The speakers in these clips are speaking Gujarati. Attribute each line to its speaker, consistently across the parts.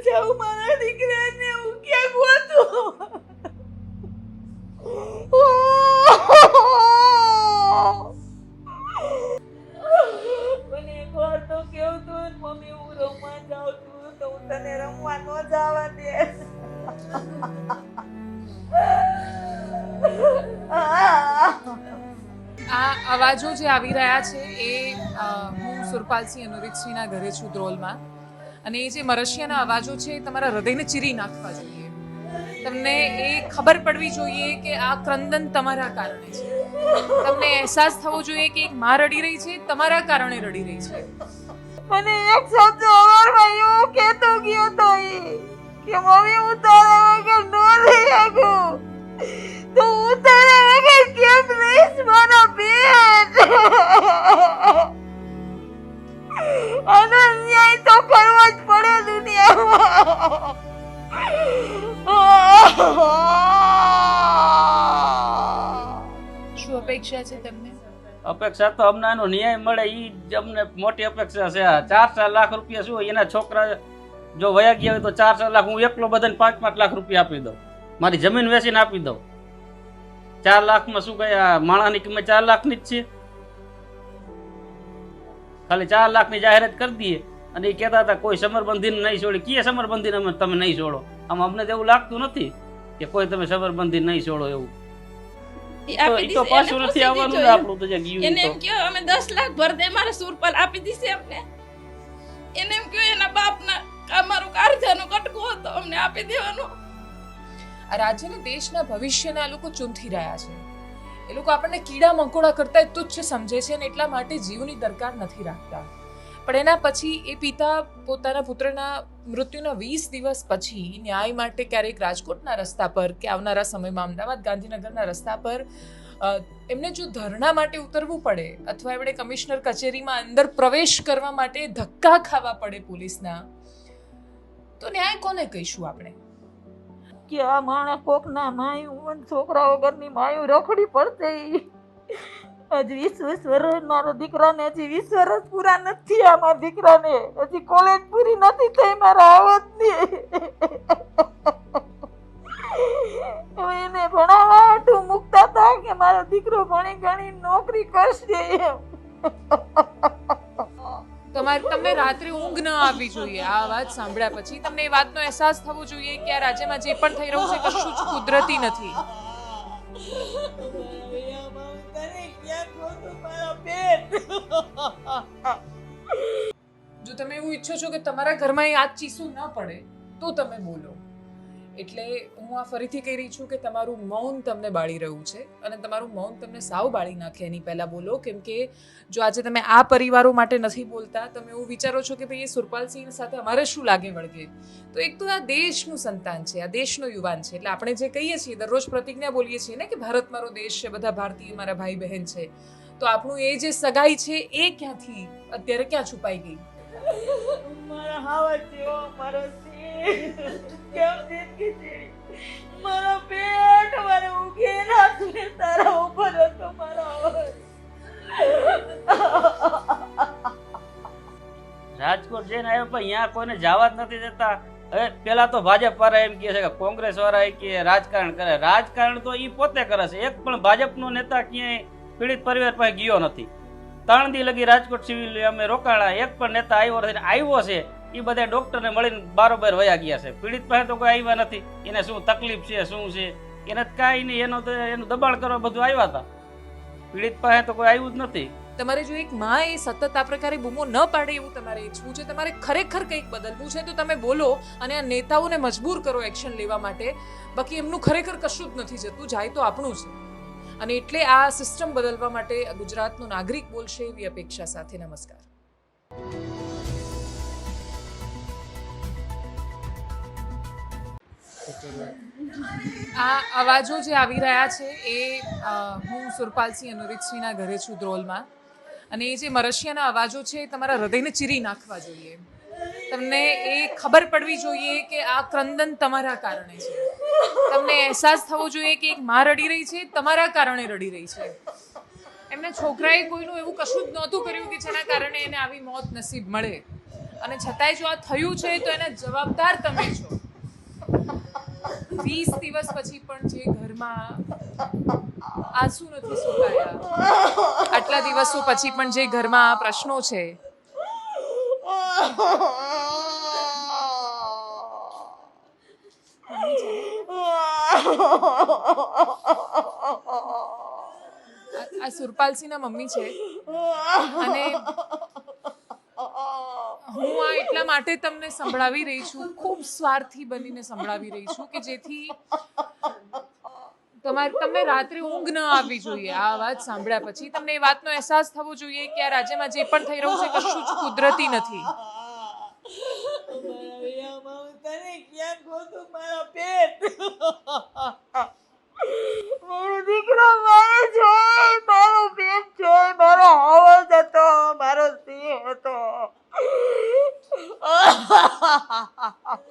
Speaker 1: બચાવું મારા દીકરાને હું ક્યાં ગોતું વાર તો કેવું તું, મમ્મી, હું રમવા જાઉં તો હું તને રમવા ન જવા દે.
Speaker 2: આ અવાજો જે આવી રહ્યા છે એ હું સુરપાલસિંહ અનુરીતસિંહના ઘરે છું દ્રોલમાં. અને એ જે મરશિયાના અવાજો છે, એ તમારા હૃદયને ચીરી નાખવા જોઈએ. તમને એ ખબર પડવી જોઈએ કે આ ક્રંદન તમારા કારણે છે. તમને અહેસાસ થવો જોઈએ કે એક માં રડી રહી છે, તમારા કારણે રડી રહી છે.
Speaker 1: મને એક શબ્દ અવારમાં એવું કહેતો ગયો તો કે મમ્મી, હું તારા વગર ન રહી શકું. તો હું તારા વગર કેમ રહીશ? મારા બેન આનો ન્યાય તો કરવો જ પડે દુનિયામાં.
Speaker 2: શું અપેક્ષા છે તમને?
Speaker 3: અપેક્ષા તો અમને એનો ન્યાય મળે એ જ અમને મોટી અપેક્ષા છે. આ ચાર ચાર લાખ રૂપિયા શું એના છોકરા જો વયા ગયા હોય તો ચાર ચાર લાખ હું એકલો બધાને પાંચ પાંચ લાખ રૂપિયા આપી દઉં. મારી જમીન વેચીને આપી દઉં. ચાર લાખમાં શું કહે આ માણાની કિંમત ચાર લાખની જ છે? ખાલી ચાર લાખની જાહેરાત કરી દઈએ. અને એ કહેતા હતા કોઈ સમરબંધીને નહીં છોડી. કીએ સમરબંધીને અમે તમે નહીં છોડો. આમ અમને તો એવું લાગતું નથી કે કોઈ તમે સમરબંધી નહીં છોડો એવું.
Speaker 4: ઈ
Speaker 3: તો
Speaker 4: આપી
Speaker 3: ઈ પાછું નથી આવવાનું ને આપણું તો જે ગયું
Speaker 4: એને એમ કયો અમે દસ લાખ ભર દે મારે સુરપાલ આપી દીશે અમને. એને એમ કયો એના બાપના અમારું કારજાનો કટકો હતો અમને આપી દેવાનો.
Speaker 2: આ રાજ્યને દેશના ભવિષ્યના લોકો ચૂંથી રહ્યા છે. એ લોકો આપણને કીડા મકોડા કરતા તુચ્છ સમજે છે અને એટલા માટે જીવની દરકાર નથી રાખતા. પણ એના પછી એ પિતા પોતાના પુત્રના મૃત્યુના વીસ દિવસ પછી ન્યાય માટે ક્યારેક રાજકોટના રસ્તા પર કે આવનારા સમયમાં અમદાવાદ ગાંધીનગરના રસ્તા પર એમને જો ધરણા માટે ઉતરવું પડે અથવા એમણે કમિશનર કચેરીમાં અંદર પ્રવેશ કરવા માટે ધક્કા ખાવા પડે પોલીસના, તો ન્યાય કોને કહીશું આપણે?
Speaker 1: કે આ માણસ કોકના માયું છોકરા વગરની માયું રખડી પડશે હજી વીસ વીસ વર્ષ મારો દીકરાને હજી વીસ વર્ષ પૂરા નથી આ મારા દીકરાને. હજી કોલેજ પૂરી નથી થઈ મારા આવતની. એને ભણાવવા હાટું મૂકતા હતા કે મારો દીકરો ભણી ગણી નોકરી કરશે એમ.
Speaker 2: તમારે તમને રાત્રે ઊંઘ ન આવવી જોઈએ. આ વાત સાંભળ્યા પછી તમને એ વાતનો અહેસાસ થવો જોઈએ કે આ રાજ્યમાં જે પણ થઈ રહ્યું છે કશું જ કુદરતી નથી. જો તમે એવું ઈચ્છો છો કે તમારા ઘરમાં એ આ ચીસું ન પડે, તો તમે બોલો. એટલે હું આ ફરીથી કહી રહી છું કે તમારું મૌન તમને બાળી રહ્યું છે અને તમારું મૌન તમને સાવ બાળી નાખે. એની પહેલાં બોલો, કેમ કે જો આજે તમે આ પરિવારો માટે નથી બોલતા, તમે એવું વિચારો છો કે ભાઈ એ સુરપાલસિંહ સાથે અમારે શું લાગે વળગે? તો એક તો આ દેશનું સંતાન છે, આ દેશનો યુવાન છે. એટલે આપણે જે કહીએ છીએ, દરરોજ પ્રતિજ્ઞા બોલીએ છીએ ને કે ભારત મારો દેશ છે, બધા ભારતીય મારા ભાઈ બહેન છે. તો આપણું એ જે સગાઈ છે, એ ક્યાંથી, અત્યારે ક્યાં છુપાઈ ગઈ?
Speaker 1: મારા હાવા મારો
Speaker 3: રાજકોટ જઈને આવ્યો પણ અહીંયા કોઈને જવા જ નથી દેતા. હવે પેલા તો ભાજપ વાળા એમ કહે છે કે કોંગ્રેસ વાળા કે રાજકારણ કરે. રાજકારણ તો એ પોતે કરે છે. એક પણ ભાજપનો નેતા ક્યાંય પીડિત પરિવાર પાસે ગયો નથી. ત્રણ દી લગી રાજકોટ સિવિલ અમે રોકાણા. એક પણ નેતા આવ્યો નથી આવ્યો છે. એ બધા ડૉક્ટરને મળીને બારોબાર વયા ગયા છે. પીડિત પાસે તો કોઈ આવ્યા નથી. એને શું તકલીફ છે, શું છે? એને કાંઈ નહીં, એનો તો એનું દબાણ કરવા બધું આવ્યા હતા. પીડિત પાસે તો કોઈ આવ્યું જ નથી.
Speaker 2: તમારે જો એક માં એ સતત આ પ્રકારે બૂમો ન પાડે એવું તમારે ઈચ્છવું છે, તમારે ખરેખર કંઈક બદલવું છે, તો તમે બોલો અને આ નેતાઓને મજબૂર કરો એક્શન લેવા માટે. બાકી એમનું ખરેખર કશું જ નથી જતું, જાય તો આપણું છે. અને એટલે આ સિસ્ટમ બદલવા માટે ગુજરાતનો નાગરિક બોલશે એવી અપેક્ષા સાથે. નમસ્કાર. આ અવાજો જે આવી રહ્યા છે એ હું સુરપાલસિંહ અનુરીતસિંહના ઘરે છું દ્રોલમાં. અને એ જે મરશિયાના અવાજો છે એ તમારા હૃદયને ચીરી નાખવા જોઈએ. તમને એ ખબર પડવી જોઈએ કે આ ક્રંદન તમારા કારણે છે. તમને અહેસાસ થવો જોઈએ કે એક માં રડી રહી છે, તમારા કારણે રડી રહી છે. એમના છોકરાએ કોઈનું એવું કશું જ નહોતું કર્યું કે જેના કારણે એને આવી મોત નસીબ મળે. અને છતાંય જો આ થયું છે તો એના જવાબદાર તમે છો. વીસ દિવસ પછી પણ જે ઘરમાં આંસુ નથી સુકાયા, આટલા દિવસો પછી પણ જે ઘરમાં આ પ્રશ્નો છે, આ- સુરપાલસિંહના મમ્મી છે. અને હું આ એટલા માટે તમને સંભળાવી રહી છું ખૂબ સ્વાર્થી બનીને સંભળાવી રહી છું કે જેથી તમારે તમને રાત્રે ઊંઘ ન આવવી જોઈએ. આ વાત સાંભળ્યા પછી તમને એ વાતનો અહેસાસ થવો જોઈએ કે આ રાજ્યમાં જે પણ થઈ રહ્યું છે કશું જ કુદરતી નથી.
Speaker 1: મારા દીકરો મારો જોઈ મારો પેટ જોઈ મારો હવા સિંહ હતો.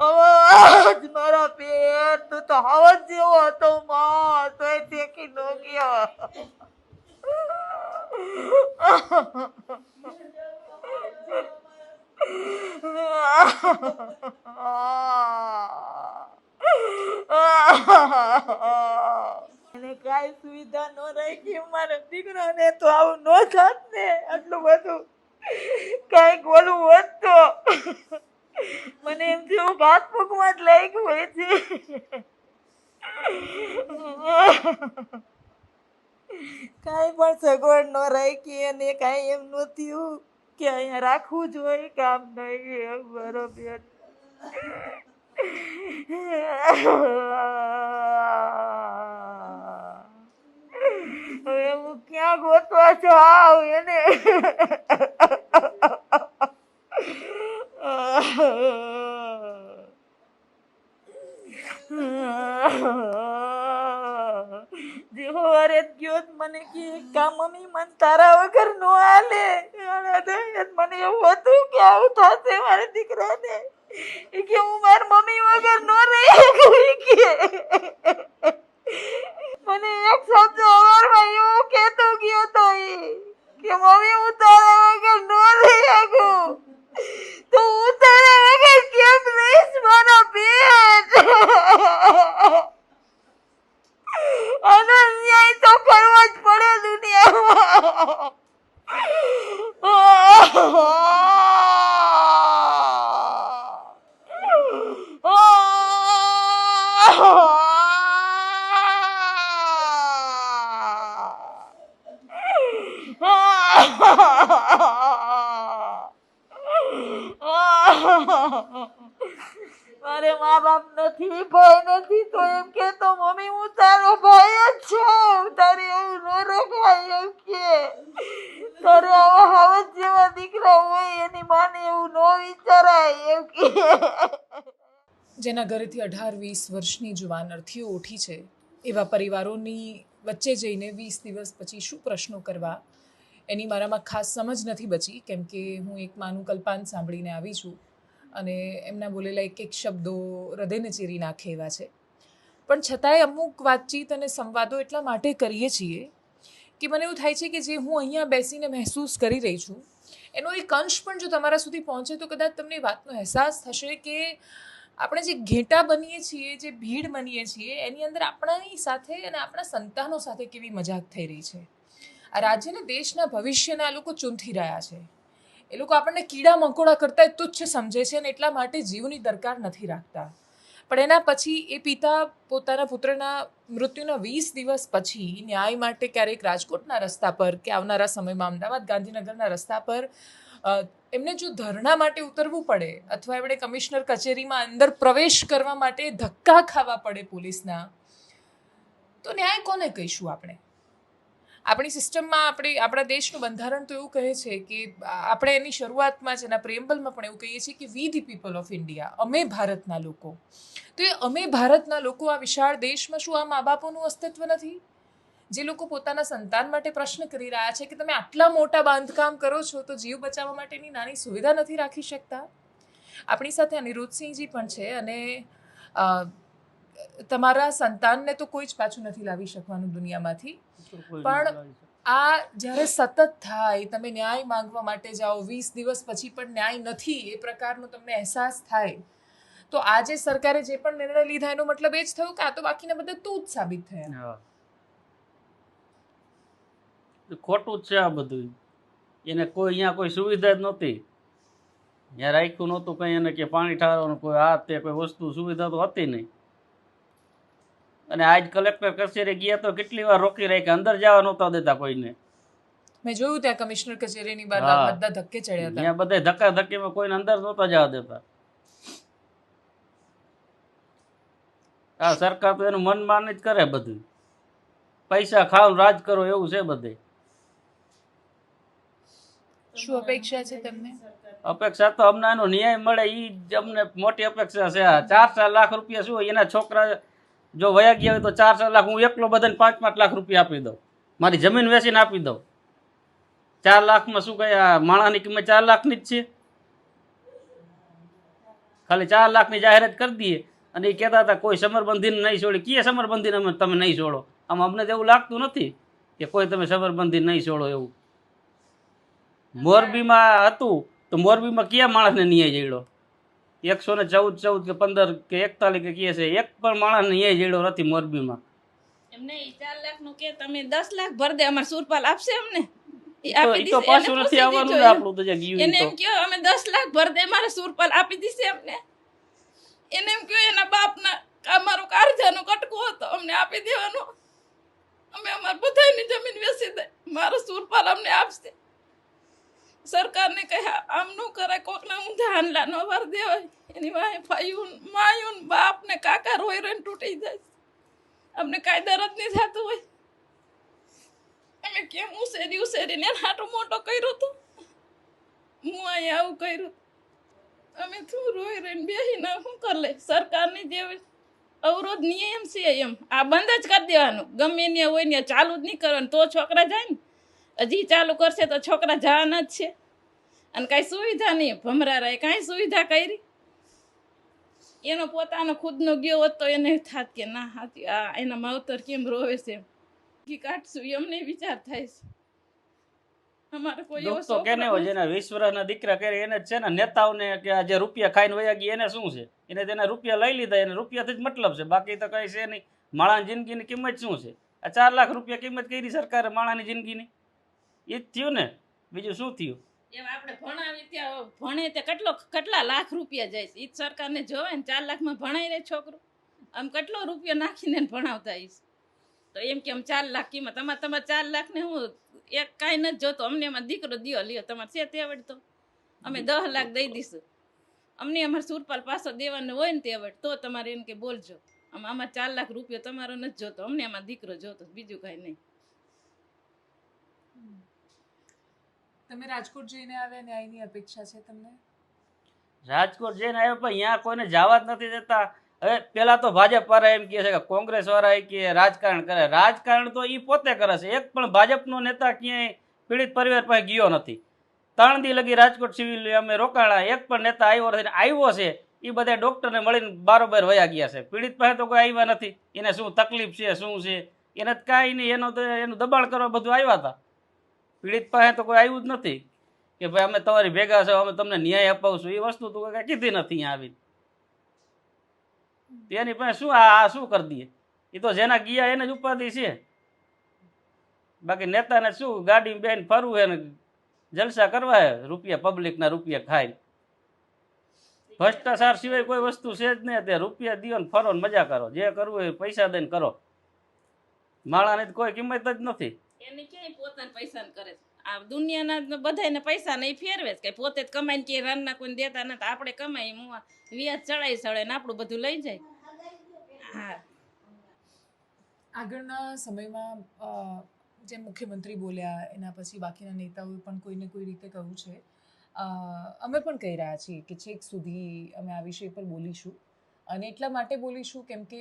Speaker 1: અવાજ મારા પેટ તું તો હવસ જેવો હતો માં. તોય ફેંકી નો ગયો. એને કાંઈ સુવિધા ન રાખી મારા દીકરાને તો આવું ન થાત ને આટલું બધું કાંઈક ઓલું હોત તો. મને એમ થયું ભાત પગમાં જ લાગ્યું હોય છે. કાંઈ પણ સગવડ ન રાખી અને કાંઈ એમ ન થયું કે અહીંયા રાખવું જોઈએ કામ નહીં બરોબર હવે હું ક્યાં ગોતવા જાઉં એને. જેવો વારે ગયો મને કે, કા મમ્મી, મન તારા વગર નો આલે મને એવું હતું કે આવું થશે મારા દીકરાને. કે, હું મારી મમ્મી વગર નો રહી શકું ઈ કે મને એક શબ્દ અવારમાં એવું કહેતો ગયો તો ઈ કે મમ્મી હું તારા વગર નો રહી શકું તો હું તારા વગર કેમ રહીશ મારા બેન આનો ન્યાય તો કરવો જ પડે દુનિયામાં મારે મા બાપ નથી ભાઈ નથી તો એમ કે તો મમ્મી હું તારો ભાઈ જ છું તારે એવું ન રખાય એમ કે તારે આવા હાવજ જેવા દીકરા હોય એની માને એવું ન વિચારાય એમ કે
Speaker 2: જેના ઘરેથી અઢાર વીસ વર્ષની જુવાન અર્થીઓ ઉઠી છે. એવા પરિવારોની વચ્ચે જઈને વીસ દિવસ પછી શું પ્રશ્નો કરવા? એની મારામાં ખાસ સમજ નથી બચી, કેમ કે હું એક માનું કલ્પાન સાંભળીને આવી છું અને એમના બોલેલા એક એક શબ્દો હૃદયને ચીરી નાખે એવા છે. પણ છતાંય અમુક વાતચીત અને સંવાદો એટલા માટે કરીએ છીએ કે મને એવું થાય છે કે જે હું અહીંયા બેસીને મહેસૂસ કરી રહી છું, એનો એક અંશ પણ જો તમારા સુધી પહોંચે તો કદાચ તમને વાતનો અહેસાસ થશે કે આપણે જે ઘેટા બનીએ છીએ, જે ભીડ બનીએ છીએ, એની અંદર આપણાની સાથે અને આપણા સંતાનો સાથે કેવી મજાક થઈ રહી છે? આ રાજ્યને દેશના ભવિષ્યને લોકો ચૂંથી રહ્યા છે. એ લોકો આપણને કીડા મકોડા કરતાં તુચ્છ સમજે છે અને એટલા માટે જીવની દરકાર નથી રાખતા. પણ એના પછી એ પિતા પોતાના પુત્રના મૃત્યુના વીસ દિવસ પછી ન્યાય માટે ક્યારેક રાજકોટના રસ્તા પર કે આવનારા સમયમાં અમદાવાદ ગાંધીનગરના રસ્તા પર એમને જો ધરણા માટે ઉતરવું પડે અથવા એમણે કમિશનર કચેરીમાં અંદર પ્રવેશ કરવા માટે ધક્કા ખાવા પડે પોલીસના, તો ન્યાય કોને કહીશું આપણે? આપણી સિસ્ટમમાં આપણે, આપણા દેશનું બંધારણ તો એવું કહે છે કે આપણે એની શરૂઆતમાં જ, એના પ્રેમ્બલમાં પણ એવું કહીએ છીએ કે we the people of India અમે ભારતના લોકો. તો એ અમે ભારતના લોકો આ વિશાળ દેશમાં શું આ મા બાપોનું અસ્તિત્વ નથી? જે લોકો પોતાના સંતાન માટે પ્રશ્ન કરી રહ્યા છે કે તમે આટલા મોટા બાંધકામ કરો છો તો જીવ બચાવવા માટેની નાની સુવિધા નથી રાખી શકતા? આપણી સાથે અનિરુદ્ધસિંહજી પણ છે અને તમારા સંતાનને તો કોઈ જ પાછું નથી લાવી શકવાનું દુનિયામાંથી. પણ- આ જ્યારે સતત થાય તમે ન્યાય માંગવા માટે જાઓ વીસ દિવસ પછી પણ ન્યાય નથી એ પ્રકારનો તમને અહેસાસ થાય તો આજે સરકારે જે પણ નિર્ણય લીધા એનો મતલબ એ જ થયું કે આ તો બાકીના બધા તૂત સાબિત થયા.
Speaker 3: ખોટું જ છે આ બધું. એને કોઈ અહીંયા કોઈ સુવિધા જ નહોતી. ત્યાં રાખ્યું નહોતું કંઈ એને કે પાણી ઠારવાનું કોઈ આ તે કોઈ વસ્તુ સુવિધા તો હતી નહીં. અને આજ કલેક્ટર કચેરી ગયા તો કેટલી વાર રોકી રાખી અંદર જવા નહોતા દેતા કોઈને.
Speaker 2: મેં જોયું ત્યાં કમિશનર કચેરીની બહાર બધા ધક્કે ચડ્યા હતા.
Speaker 3: ત્યાં બધા ધક્કા ધક્કીમાં કોઈને અંદર નહોતા જવા દેતા. આ સરકાર તો એનું મન મનમાન જ કરે બધું. પૈસા ખાવ રાજ કરો એવું છે બધે.
Speaker 2: શું અપેક્ષા છે તમને?
Speaker 3: અપેક્ષા તો અમને એનો ન્યાય મળે એ જ અમને મોટી અપેક્ષા છે. ચાર ચાર લાખ રૂપિયા શું? એના છોકરા જો વયા ગયા હોય તો ચાર ચાર લાખ હું એકલો બધાને પાંચ પાંચ લાખ રૂપિયા આપી દઉં. મારી જમીન વેચીને આપી દઉં. ચાર લાખમાં શું કહે માણાની કિંમત ચાર લાખની જ છે. ખાલી ચાર લાખની જાહેરાત કરી દઈએ. અને એ કહેતા હતા, કોઈ સમરબંધીને નહીં છોડી. કીએ સમરબંધીને અમે, તમે નહીં છોડો. આમ અમને તો એવું લાગતું નથી કે કોઈ તમે સમરબંધી નહીં છોડો એવું. મોરબીમાં હતું તો મોરબીમાં કયા માણસને ન્યાય જડ્યો એકસો ને ચૌદ ચૌદ કે પંદર કે એકતાલીસ કે કહે છે એક પણ માણસ ન્યાય જડ્યો નથી મોરબીમાં.
Speaker 4: એમને ચાર લાખનું કે તમે દસ લાખ ભર દે અમારે સુરપાલ આપશે અમને.
Speaker 3: તો
Speaker 4: આપી
Speaker 3: ઈ તો
Speaker 4: દીશે. એને
Speaker 3: પાછું નથી આવવાનું
Speaker 4: દીધું
Speaker 3: ને
Speaker 4: એમ.
Speaker 3: આપણું તો
Speaker 4: એને એમ કયો અમે દસ લાખ ભર દે મારે સુરપાલ આપી દીશે અમને. એને એમ કયો એના બાપના અમારો કારજાનો કટકો હતો અમને આપી દેવાનું. અમે અમાર બધાની જમીન વેચી દે મારો સુરપાલ અમને આપશે. સરકારને કહે, આમ ન કરાય, કોકના ઊંધા હાંડલા ન વાર દેવાય. એની વાહે ફાયું માયું બાપ ને કાકા રોઈ રોઈને તૂટી જાય. અમને કાંઈ દરદ નહીં થતું હોય. અમે કેમ ઉસેરી ઉસેરીને હાટો મોટો કર્યો તો? હું અહીંયા આવું કર્યું. અમે શું રોઈ રહીને બેસીને શું કરી લે સરકારની જે અવરોધ નિયમ છે એમ. આ બંધ જ કરી દેવાનું. ગમે ને હોય ને ચાલુ જ નહીં કરવાનું. તો છોકરા જાય ને? હજી ચાલુ કરશે તો છોકરા જવાના જ છે. અને કાંઈ સુવિધા નહીં. ભમરા રહે કાંઈ સુવિધા કરી. એનો પોતાનો ખુદનો ગયો હોત એને થાત કે ના હાથી આ એના માવતર કેમ રોવે છે? એમ કાઢશું એમને વિચાર થાય છે. અમારે કોઈ એવો
Speaker 3: તો કેને જેના વીસ વર્ષના દીકરા કરે એને છે ને નેતાઓને કે આ જે રૂપિયા ખાઈને વયા ગયા એને શું છે? એને તેના રૂપિયા લઈ લીધા એને રૂપિયાથી જ મતલબ છે. બાકી તો કઈ છે નહીં. માણાની જિંદગીની કિંમત શું છે? આ ચાર લાખ રૂપિયા કિંમત કરી સરકારે માણાની જિંદગીની. એ જ થયું ને. બીજું શું થયું?
Speaker 4: એમ આપણે ભણાવી ત્યાં ભણે તે કેટલો કેટલા લાખ રૂપિયા જાય છે? ઈ જ સરકારને જોવે ને ચાર લાખમાં ભણાઈ રહે છોકરું. આમ કેટલો રૂપિયો નાખીને ભણાવતા હઈશ તો એમ કે આમ ચાર લાખ કિંમત અમારે તમારે ચાર લાખને હું એક કાંઈ નથી જોતો. અમને એમાં દીકરો દિયો લ્યો તમારે છે તે આવડતો અમે દસ લાખ દઈ દઈશું. અમને અમારે સુરપાલ પાછો દેવાનો હોય ને તે આવડ તો તમારે એમ કે બોલજો. આમ આમાં ચાર લાખ રૂપિયો તમારો નથી જોતો. અમને આમાં દીકરો જોતો બીજું કાંઈ નહીં.
Speaker 2: તમે રાજકોટ જઈને આવ્યા ન્યાયની અપેક્ષા છે તમને?
Speaker 3: રાજકોટ જઈને આવ્યો પણ અહીંયા કોઈને જવા જ નથી દેતા. હવે પેલા તો ભાજપ વાળા એમ કહે છે કે કોંગ્રેસ વાળા કે રાજકારણ કરે. રાજકારણ તો એ પોતે કરે છે. એક પણ ભાજપનો નેતા ક્યાંય પીડિત પરિવાર પાસે ગયો નથી. ત્રણ દી લગી રાજકોટ સિવિલ અમે રોકાણા. એક પણ નેતા આવ્યો નથી. આવ્યો છે. એ બધા ડૉક્ટરને મળીને બારોબાર વયા ગયા છે. પીડિત પાસે તો કોઈ આવ્યા નથી. એને શું તકલીફ છે? શું છે? એને કાંઈ નહીં. એનો તો એનું દબાણ કરવા બધું આવ્યા હતા. પીડિત પાસે તો કોઈ આવ્યું જ નથી કે ભાઈ અમે તમારી ભેગા છો, અમે તમને ન્યાય અપાવશું. એ વસ્તુ તો કાંઈ કીધી નથી આવી તેની પાસે શું આ શું કરી દઈએ? એ તો જેના ગયા એને જ ઉપાધિ છે. બાકી નેતાને શું ગાડી બેન ફરવું હે જલસા કરવા હે રૂપિયા પબ્લિકના રૂપિયા ખાઈ ભ્રષ્ટાચાર સિવાય કોઈ વસ્તુ છે જ નહીં તે રૂપિયા દિયો ફરો ને મજા કરો. જે કરવું એ પૈસા દઈને કરો. માળાની કોઈ કિંમત જ નથી.
Speaker 4: એની ક્યાંય પોતાના પૈસા કરે? આ દુનિયાના બધાને પૈસા નહીં ફેરવે કે પોતે જ કમાઈને કે રાનના કોઈને દેતા નથી. આપણે કમાઈ મુવા વ્યાજ ચડાઈ ચડે ને આપણું બધું લઈ જાય. હા.
Speaker 2: આગળના સમયમાં જે મુખ્યમંત્રી બોલ્યા, એના પછી બાકીના નેતાઓએ પણ કોઈને કોઈ રીતે કહ્યું છે. અમે પણ કહી રહ્યા છીએ કે છેક સુધી અમે આ વિષય પર બોલીશું. અને એટલા માટે બોલીશું કેમ કે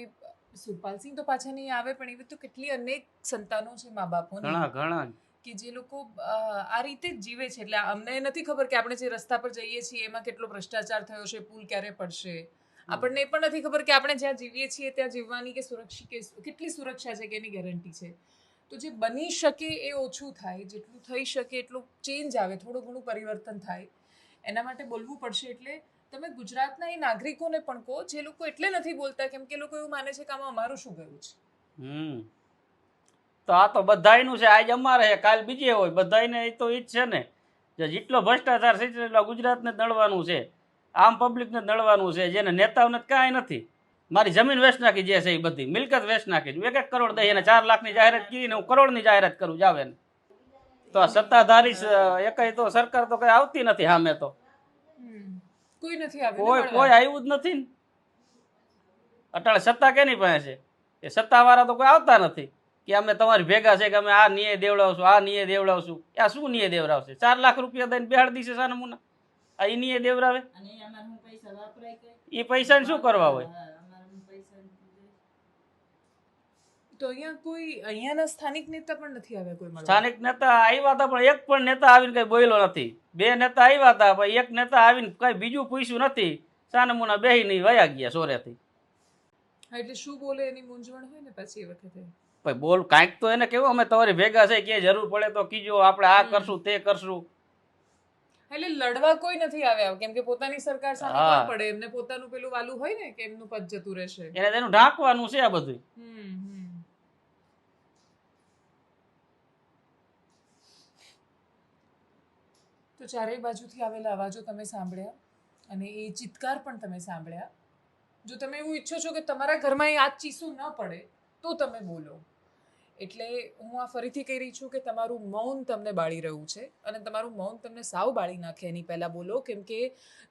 Speaker 2: સુરપાલસિંહ તો પાછા નહીં આવે પણ એવી તો કેટલી અનેક સંતાનો છે મા બાપોની.
Speaker 3: ઘણા ઘણા.
Speaker 2: કે જે લોકો આ રીતે જ જીવે છે. એટલે અમને નથી ખબર કે આપણે જે રસ્તા પર જઈએ છીએ એમાં કેટલો ભ્રષ્ટાચાર થયો છે પુલ ક્યારે પડશે. આપણને એ પણ નથી ખબર કે આપણે જ્યાં જીવીએ છીએ ત્યાં જીવવાની કે સુરક્ષિત કેટલી સુરક્ષા છે કે એની ગેરંટી છે. તો જે બની શકે એ ઓછું થાય. જેટલું થઈ શકે એટલું ચેન્જ આવે થોડું ઘણું પરિવર્તન થાય. એના માટે બોલવું પડશે એટલે તમે ગુજરાતના એ નાગરિકોને પણ કહો જે લોકો એટલે નથી બોલતા કેમ કે એ લોકો એવું માને છે કે આમાં અમારું શું ગયું છે?
Speaker 3: હમ. તો આ તો બધાયનું છે આજ અમારે છે કાલ બીજે હોય બધાયને એ તો ઈ જ છે ને. જેટલો ભ્રષ્ટાચાર છે એટલો ગુજરાતને દળવાનું છે આમ પબ્લિકને દળવાનું છે જેને નેતાઓને કાંઈ નથી. મારી જમીન વેચ નાખી જે છે એ બધી મિલકત વેચ નાખી એક એક કરોડ દઈ અને ચાર લાખની જાહેરાત કરીને હું કરોડની જાહેરાત કરું જાવે ને. તો આ સત્તાધારી સ- તો સરકાર તો કઈ આવતી નથી સામે તો.
Speaker 2: કોઈ નથી આવ્યું
Speaker 3: કોઈ કોઈ આવ્યું જ નથી ને. અટાણે સત્તા કેની પાસે છે? એ સત્તાવાળા તો કોઈ આવતા નથી. કે અમે તમારી ભેગા છે કે અમે આ નિયે દેવડાવશું આ નિયે દેવડાવશું. આ શું નિયે દેવડાવશે? ચાર લાખ રૂપિયા દઈને બેહાડ દીશે સાનમુના આ એ નિયે દેવડાવે? એ પૈસાને શું કરવા હોય?
Speaker 2: તો અહીંયા કોઈ અહીંયાના સ્થાનિક નેતા પણ નથી આવ્યા કોઈ
Speaker 3: સ્થાનિક નેતા આવ્યા હતા પણ એક પણ નેતા આવીને કઈ બોલ્યો નથી. બે નેતા આવ્યા હતા પણ એક નેતા આવીને કઈ બીજું પૂછ્યું નથી. સાનમુના બેહી નહીં વયા ગયા સોરેથી.
Speaker 2: એટલે શું બોલે એની મૂંઝવણ હોય ને પછી એ વખતે?
Speaker 3: ભાઈ બોલ કાંઈક તો એને કેવું અમે તમારી ભેગા છે કે જરૂર પડે તો કીજો આપણે આ કરશું તે કરશું.
Speaker 2: એટલે લડવા કોઈ નથી આવ્યા કેમ કે પોતાની સરકાર સામે કોણ પડે? એમને પોતાનું પેલું વાલું હોય ને કે એમનું પદ જતું રહેશે.
Speaker 3: એને તેનું ઢાંકવાનું છે આ બધું
Speaker 2: હમ, હમ. તો ચારેય બાજુથી આવેલા અવાજો તમે સાંભળ્યા અને એ ચિત્કાર પણ તમે સાંભળ્યા. જો તમે એવું ઈચ્છો છો કે તમારા ઘરમાં એ આ ચીસું ન પડે, તો તમે બોલો. એટલે હું આ ફરીથી કહી રહી છું કે તમારું મૌન તમને બાળી રહ્યું છે અને તમારું મૌન તમને સાવ બાળી નાખે. એની પહેલાં બોલો, કેમ કે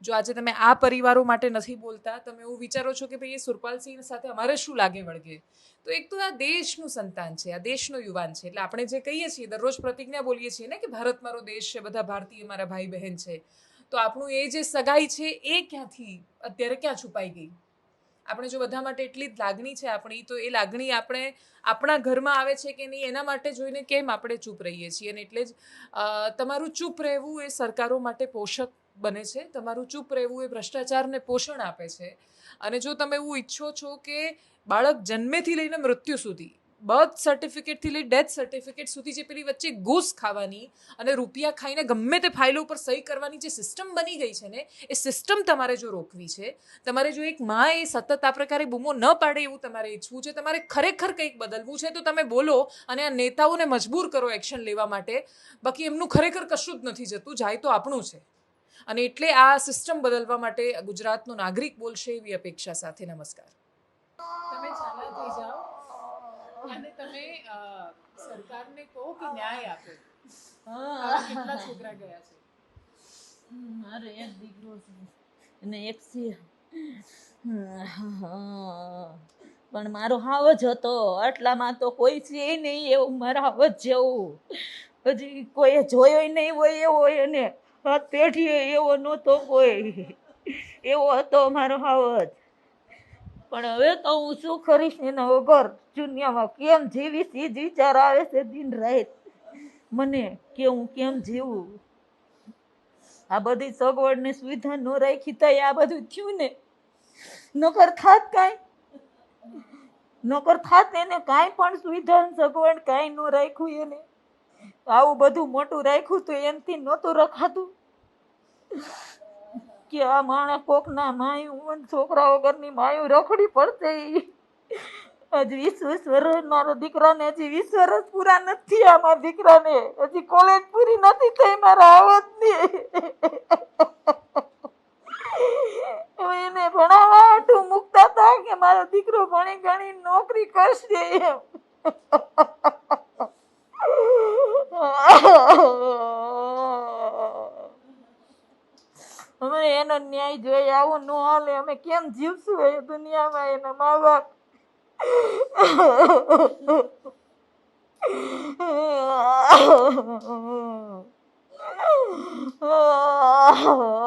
Speaker 2: જો આજે તમે આ પરિવારો માટે નથી બોલતા, તમે એવું વિચારો છો કે ભાઈ એ સુરપાલસિંહ સાથે અમારે શું લાગે વળગે? તો એક તો આ દેશનું સંતાન છે, આ દેશનો યુવાન છે. એટલે આપણે જે કહીએ છીએ, દરરોજ પ્રતિજ્ઞા બોલીએ છીએ ને કે ભારત મારો દેશ છે, બધા ભારતીય મારા ભાઈ બહેન છે. તો આપણું એ જે સગાઈ છે, એ ક્યાંથી, અત્યારે ક્યાં છુપાઈ ગઈ? આપણે જો બધા માટે એટલી જ લાગણી છે આપણી, તો એ લાગણી આપણે આપણા ઘરમાં આવે છે કે નહીં, એના માટે જોઈને કેમ આપણે ચૂપ રહીએ છીએ? અને એટલે જ તમારું ચૂપ રહેવું એ સરકારો માટે પોષક બને છે. તમારું ચૂપ રહેવું એ ભ્રષ્ટાચારને પોષણ આપે છે. અને જો તમે એવું ઈચ્છો છો કે બાળક જન્મેથી લઈને મૃત્યુ સુધી બર્થ સર્ટિફિકેટથી લઈ ડેથ સર્ટિફિકેટ સુધી જે પેલી વચ્ચે ઘૂસ ખાવાની અને રૂપિયા ખાઈને ગમે તે ફાઇલો ઉપર સહી કરવાની જે સિસ્ટમ બની ગઈ છે ને, એ સિસ્ટમ તમારે જો રોકવી છે, તમારે જો એક માં એ સતત આ પ્રકારે બૂમો ન પાડે એવું તમારે ઈચ્છવું છે, તમારે ખરેખર કંઈક બદલવું છે, તો તમે બોલો અને આ નેતાઓને મજબૂર કરો એક્શન લેવા માટે. બાકી એમનું ખરેખર કશું જ નથી જતું, જાય તો આપણું છે. અને એટલે આ સિસ્ટમ બદલવા માટે ગુજરાતનો નાગરિક બોલશે એવી અપેક્ષા સાથે. નમસ્કાર. તમે ચાલા થઈ જાઓ. અને તમે સરકારને કહો કે ન્યાય આપે. કેટલા છોકરા ગયા છે?
Speaker 1: મારે એક દીકરો છે. અને એક છે પણ મારો હાવ જ હતો. આટલામાં તો કોઈ છે નહીં એવું મારા હાવ જ જેવું. હજી કોઈએ જોયો નહીં હોય એવો એને. હાથ પેઢીએ એવો નહોતો કોઈ. એવો હતો મારો હાવ જ. પણ હવે તો હું શું કરીશ એના વગર? દુનિયામાં કેમ જીવીશ એ જ વિચાર આવે છે દિન રાત? મને કે હું કેમ જીવું? આ બધી સગવડ ને સુવિધા ન રાખી થાય આ બધું થયું ને? નકર થાત કાંઈ? નકર થાત એને કાંઈ પણ સુવિધા સગવડ કાંઈ ન રાખ્યું એને? આવું બધું મોટું રાખ્યું તો એમથી નહોતું રખાતું? કે આ માણસ કોકના માયું છોકરા વગરની માયું રખડી પડશે. હજી વીસ વર્ષ મારા દીકરાને હજી વીસ વર્ષ પૂરા નથી આ મારા દીકરાને. હજી કોલેજ પૂરી નથી થઈ, મારા આવતની હવે એને ભણાવવા હાટું મૂકતા હતા કે મારો દીકરો ભણી ગણી નોકરી કરશે એમ. અમે એનો ન્યાય જોઈએ આવું ન હાલે. અમે કેમ જીવશું એ દુનિયામાં એના મા બાપ? હું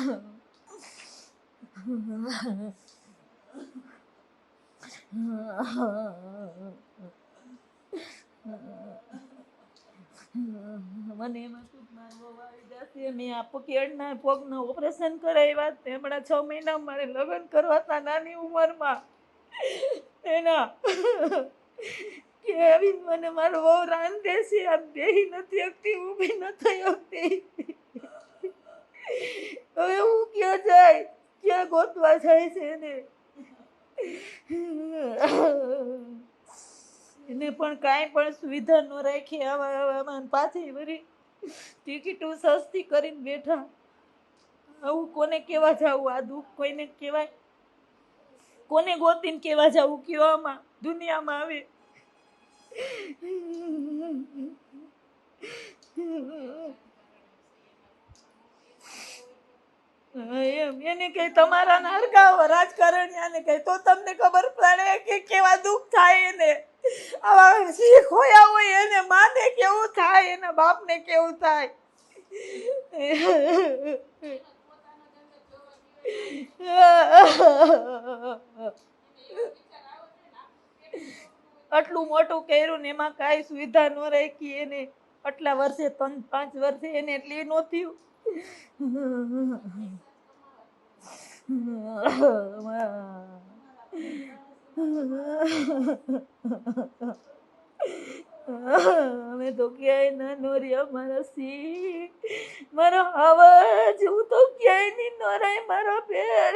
Speaker 1: મને એમાં ખૂબ મારવો આવી જશે? મેં આ પકેડના પગના ઓપરેશન કરાવ્યા. તે હમણાં છ મહિના મારે લગ્ન કરવા હતા નાની ઉંમરમાં. એના કે આવી મને મારો બહુ રાંધે છે. આ બેહી નથી હકતી ઊભી ન થઈ હકતી હવે હું ક્યાં જાય? ક્યાં ગોતવા જાય છે એને? એને પણ કાંઈ પણ સુવિધા ન રાખી આવા આવામાં પાછી વળી. ટિકિટો સસ્તી કરીને બેઠા. આવું કોને કેવા જાવું? આ દુઃખ કોઈને કહેવાય? કોને ગોતીને કેવા જાવું? કેવામાં? દુનિયામાં આવે. હા, એમ. એને કઈ તમારા નારકા રાજકારણિયાને કઈ તો તમને ખબર પડે કે કેવા દુઃખ થાય એને. આવા શીખ હોયા હોય એને માને કેવું થાય, એના બાપને કેવું થાય. આટલું મોટું કર્યું ને એમાં કાંઈ સુવિધા ન રાખી એને. આટલા વર્ષે ત્રણ પાંચ વર્ષે એને એટલી નહોતી અમે તો ક્યાંય ના નોર્યા, મારા સી મારો અવાજ, હું તો ક્યાંય નહીં નોરાય, મારા પેર